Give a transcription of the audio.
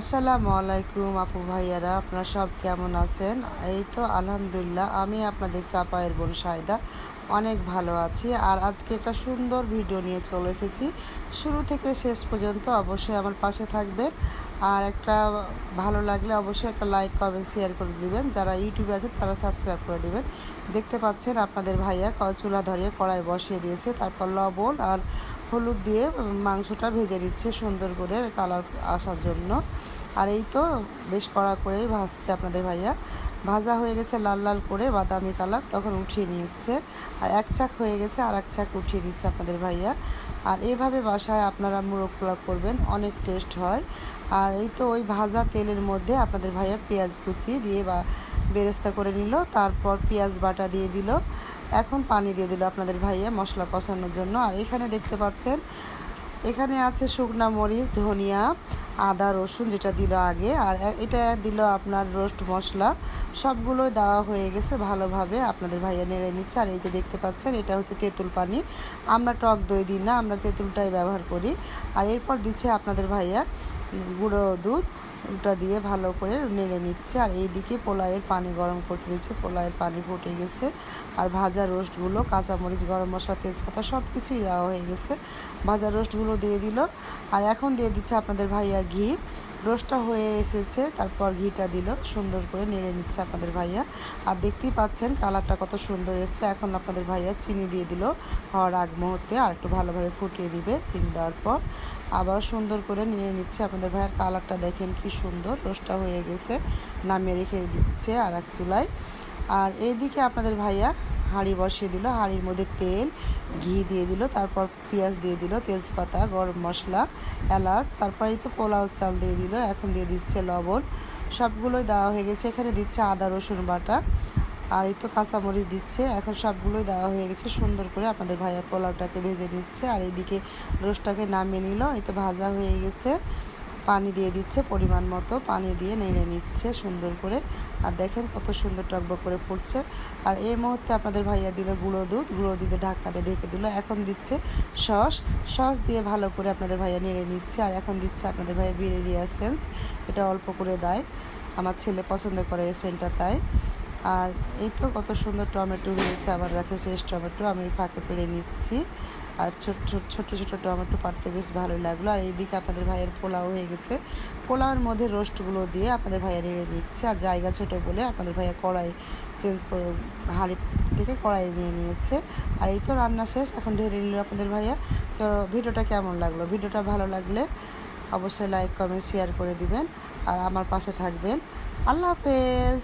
আসসালামু আলাইকুম আপু ভাইয়ারা, আপনারা সব কেমন আছেন? এই তো আলহামদুলিল্লাহ, আমি আপনাদের চাপায়ের বোন সায়দা। অনেক ভালো আছি। আর আজকে একটা সুন্দর ভিডিও নিয়ে চলে এসেছি। শুরু থেকে শেষ পর্যন্ত অবশ্যই আমার পাশে থাকবেন। আর একটা ভালো লাগলে অবশ্যই একটা লাইক কমেন্ট শেয়ার করে দিবেন। যারা ইউটিউবে আছে তারা সাবস্ক্রাইব করে দিবেন। দেখতে পাচ্ছেন আপনাদের ভাইয়া চুলা ধরিয়ে কড়াই বসিয়ে দিয়েছে। তারপর লবণ আর হলুদ দিয়ে মাংসটা ভেজে নিচ্ছে সুন্দর করে কালার আসার জন্য। আর এই তো বেশ কড়া করেই ভাজছে আপনাদের ভাইয়া। ভাজা হয়ে গেছে লাল লাল করে বাদামি কালার, তখন উঠিয়ে নিচ্ছে। আর এক ছাক হয়ে গেছে, আর এক ছাক উঠিয়ে নিচ্ছে আপনাদের ভাইয়া। আর এভাবে বাসায় আপনারা মুরগ পোলাও করবেন, অনেক টেস্ট হয়। আর এই তো ওই ভাজা তেলের মধ্যে আপনাদের ভাইয়া পেঁয়াজ কুচি দিয়ে বা বেরেস্তা করে নিল, তারপর পেঁয়াজ বাটা দিয়ে দিল। এখন পানি দিয়ে দিল আপনাদের ভাইয়া মশলা কষানোর জন্য। আর এখানে দেখতে পাচ্ছেন, এখানে আছে শুকনা মরিচ, ধনিয়া আদা, রসুন যেটা দিল আগে, আর এটা দিল আপনার রোস্ট মশলা। সবগুলোই দেওয়া হয়ে গেছে ভালোভাবে। আপনাদের ভাইয়া নেড়ে নিচ্ছে। আর এই যে দেখতে পাচ্ছেন, এটা হচ্ছে তেঁতুল পানি। আমরা টক দই দিই না, আমরা তেঁতুলটাই ব্যবহার করি। আর এরপর দিচ্ছে আপনাদের ভাইয়া গুঁড়ো দুধ, ওটা দিয়ে ভালো করে নেড়ে নিচ্ছে। আর এইদিকে পোলাওয়ের পানি গরম করতে দিচ্ছে পোলাওয়ের পানি ফুটে গেছে। আর ভাজা রোস্টগুলো, কাঁচামরিচ, গরম মশলা, তেজপাতা সব কিছুই দেওয়া হয়ে গেছে। ভাজা রোস্টগুলো দিয়ে দিল। আর এখন দিয়ে দিচ্ছে আপনাদের ভাইয়া ঘি। রোস্টটা হয়ে এসেছে, তারপর ঘিটা দিল। সুন্দর করে নেড়ে নিচ্ছে আপনাদের ভাইয়া। আর দেখতেই পাচ্ছেন কালারটা কত সুন্দর এসেছে। এখন আপনাদের ভাইয়া চিনি দিয়ে দিল। হওয়ার আগ মুহূর্তে আর একটু ভালোভাবে ফুটিয়ে নিবে চিনি দেওয়ার পর। আবার সুন্দর করে নেড়ে নিচ্ছে আপনাদের ভাইয়ার কালারটা দেখেন কি সুন্দর, রোস্টটা হয়ে গেছে, নামিয়ে রেখে দিচ্ছে আর এক চুলায়। আর এইদিকে আপনাদের ভাইয়া হাঁড়ি বসিয়ে দিল, হাঁড়ির মধ্যে তেল, ঘি দিয়ে দিল, তারপর পেঁয়াজ দিয়ে দিল, তেজপাতা, গরম মশলা, এলাচ তারপরেই তো পোলাও চাল দিয়ে দিল, এখন দিয়ে দিচ্ছে লবণ। সবগুলোই দেওয়া হয়ে গেছে, এখানে দিচ্ছে আদা, রসুন বাটা, আর এই তো কাঁচামরিচ দিচ্ছে, এখন সবগুলোই দেওয়া হয়ে গেছে, সুন্দর করে আপনাদের ভাইয়ার পোলাওটাকে ভেজে নিচ্ছে, আর এইদিকে রোস্টটাকে নামিয়ে নিল, এই তো ভাজা হয়ে গেছে। পানি দিয়ে দিচ্ছে, পরিমাণ মতো পানি দিয়ে নেড়ে নিচ্ছে সুন্দর করে। আর দেখেন কত সুন্দর টকবক করে পড়ছে আর এই মুহূর্তে আপনাদের ভাইয়া দিল গুঁড়ো দুধ, গুঁড়ো দুধে ঢাকনাতে ঢেকে দিল। এখন দিচ্ছে সস। সস দিয়ে ভালো করে আপনাদের ভাইয়া নেড়ে নিচ্ছে। আর এখন দিচ্ছে আপনাদের ভাইয়া বিরিয়ানি এসেন্স। এটা অল্প করে দেয়। আমার ছেলে পছন্দ করে এসেন্টটা তাই। আর এই তো কত সুন্দর টমেটো হয়েছে, আমার কাছে শেষ টমেটো, আমি ফাঁকে পেড়ে নিচ্ছি। আর ছোট ছোট ছোট ছোট টমেটো পাড়তে বেশ ভালো লাগল। আর এইদিকে আপনাদের ভাইয়ের পোলাও হয়ে গেছে। পোলাওয়ের মধ্যে রোস্টগুলো দিয়ে আপনাদের ভাইয়া নেড়ে নিচ্ছে। আর জায়গা ছোট বলে আপনাদের ভাইয়া কড়াই চেঞ্জ করে, হাঁড়ি থেকে কড়াই নিয়ে নিয়েছে। আর এই তো রান্না শেষ, এখন ঢেলে নিল আপনাদের ভাইয়া। তো ভিডিওটা কেমন লাগল? ভিডিওটা ভালো লাগলে অবশ্যই লাইক কমেন্ট শেয়ার করে দিবেন। আর আমার পাশে থাকবেন। আল্লাহ হাফেজ!